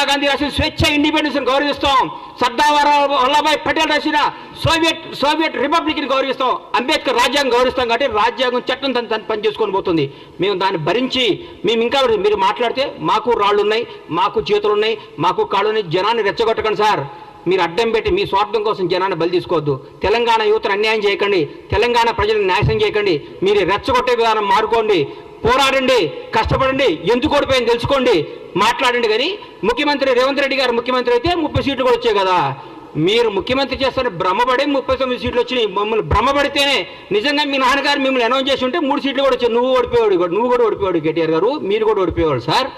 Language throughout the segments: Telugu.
గాంధీ రాసిన స్వేచ్ఛ ఇండిపెండెన్స్ గౌరవిస్తాం. సర్దార్ వల్లభాయ్ పటేల్ రాసిన సోవియట్ సోవియట్ రిపబ్లిక్ని గౌరవిస్తాం. అంబేద్కర్ రాజ్యాంగం గౌరవిస్తాం కాబట్టి రాజ్యాంగం చట్టం తను తను పని చేసుకొని పోతుంది. మేము దాన్ని భరించి మేము ఇంకా మీరు మాట్లాడితే మాకు రాళ్ళు ఉన్నాయి మాకు చేతులు ఉన్నాయి మాకు కాళ్ళు ఉన్నాయి జనాన్ని రెచ్చగొట్టకండి సార్. మీరు అడ్డం పెట్టి మీ స్వార్థం కోసం జనాన్ని బలి తీసుకోవద్దు. తెలంగాణ యువతను అన్యాయం చేయకండి. తెలంగాణ ప్రజలను నాశనం చేయకండి. మీరు రెచ్చగొట్టే విధానం మారుకోండి. పోరాడండి కష్టపడండి ఎందుకు ఓడిపోయింది తెలుసుకోండి మాట్లాడండి కానీ ముఖ్యమంత్రి రేవంత్ రెడ్డి గారు ముఖ్యమంత్రి అయితే ముప్పై సీట్లు కూడా వచ్చాయి కదా. మీరు ముఖ్యమంత్రి చేస్తారని భ్రమపడి ముప్పై తొమ్మిది సీట్లు వచ్చినాయి. మమ్మల్ని భ్రమపడితేనే నిజంగా మీ నాన్నగారు మిమ్మల్ని అనౌన్స్ చేసి ఉంటే మూడు సీట్లు కూడా వచ్చాయి. నువ్వు ఓడిపోయాడు నువ్వు కూడా ఓడిపోయాడు కేటీఆర్ గారు మీరు కూడా ఓడిపోయాడు సార్.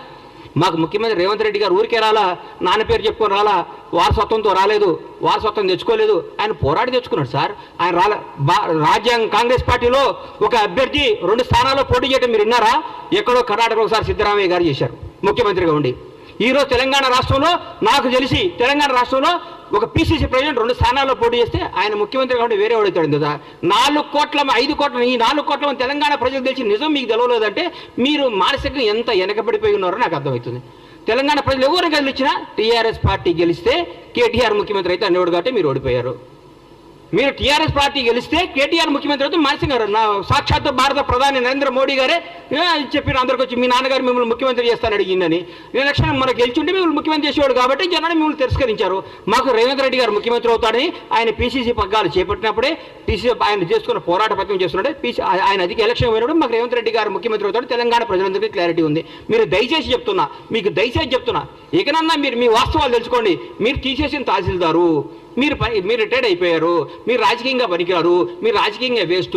మాకు ముఖ్యమంత్రి రేవంత్ రెడ్డి గారు ఊరికే రాలా నాన్న పేరు చెప్పుకొని రాలా వారసత్వంతో రాలేదు వారసత్వం తెచ్చుకోలేదు. ఆయన పోరాడి తెచ్చుకున్నాడు సార్. ఆయన రాలే బా రాజ్యాంగ కాంగ్రెస్ పార్టీలో ఒక అభ్యర్థి రెండు స్థానాల్లో పోటీ చేయడం మీరు విన్నారా? ఎక్కడో కర్ణాటకలో ఒకసారి సిద్ధరామయ్య గారు చేశారు. ముఖ్యమంత్రిగా ఉండి. ఈరోజు తెలంగాణ రాష్ట్రంలో నాకు తెలిసి తెలంగాణ రాష్ట్రంలో ఒక పిసిసి ప్రెసిడెంట్ రెండు స్థానాల్లో పోటీ చేస్తే ఆయన ముఖ్యమంత్రి కాబట్టి వేరే వాడుతాడు కదా నాలుగు కోట్ల ఐదు కోట్ల ఈ నాలుగు కోట్ల తెలంగాణ ప్రజలకు తెలిసి నిజం మీకు తెలవలేదంటే మీరు మానసికంగా ఎంత వెనకబడిపోయి ఉన్నారో నాకు అర్థమవుతుంది. తెలంగాణ ప్రజలు ఎవరు గెలిచినా టీఆర్ఎస్ పార్టీ గెలిస్తే కేటీఆర్ ముఖ్యమంత్రి అయితే అనేవాడు కాబట్టి మీరు ఓడిపోయారు. మీరు టీఆర్ఎస్ పార్టీ గెలిస్తే కేటీఆర్ ముఖ్యమంత్రి అయితే మానసింగ్ గారు. నా భారత ప్రధాని నరేంద్ర మోడీ గారే చెప్పిన అందరికి వచ్చి మీ నాన్నగారు మిమ్మల్ని ముఖ్యమంత్రి చేస్తాను అడిగిందని. ఎలక్షన్ మన గెలిచుంటే మిమ్మల్ని ముఖ్యమంత్రి చేసేవాడు కాబట్టి జనాలు మిమ్మల్ని తిరస్కరించారు. మాకు రేవంత్ రెడ్డి గారు ముఖ్యమంత్రి అవుతాడని ఆయన పీసీసీ పగ్గాలు చేపట్టినప్పుడే పీసీ ఆయన చేసుకున్న పోరాట పత్రం చేస్తున్నాడే. పీసీ ఆయన అధిక ఎలక్షన్ పోయినప్పుడు మాకు రేవంత్ రెడ్డి గారు ముఖ్యమంత్రి అవుతాడు. తెలంగాణ ప్రజలందరికీ క్లారిటీ ఉంది. మీరు దయచేసి చెప్తున్నా మీకు దయచేసి చెప్తున్నా ఇకనన్నా మీరు మీ వాస్తవాలు తెలుసుకోండి. మీరు తీసేసిన తహసీల్దారు. మీరు పని మీరు రిటైర్డ్ అయిపోయారు మీరు రాజకీయంగా పనికిరారు మీరు రాజకీయంగా వేస్ట్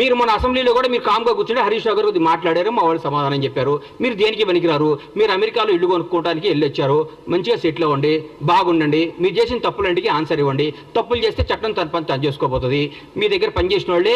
మీరు మన అసెంబ్లీలో కూడా మీరు కామ్గా కూర్చుంటే హరీష్ రావు గారు కొద్దిగా మాట్లాడారు మా వాళ్ళు సమాధానం చెప్పారు. మీరు దేనికి పనికిరారు? మీరు అమెరికాలో ఇల్లు కొనుక్కోవడానికి వెళ్ళొచ్చారు. మంచిగా సెటిల్ అవ్వండి బాగుండండి మీరు చేసిన తప్పులంటికి ఆన్సర్ ఇవ్వండి. తప్పులు చేస్తే చట్టం తన పని తను చేసుకోబోతుంది. మీ దగ్గర పనిచేసిన వాళ్ళే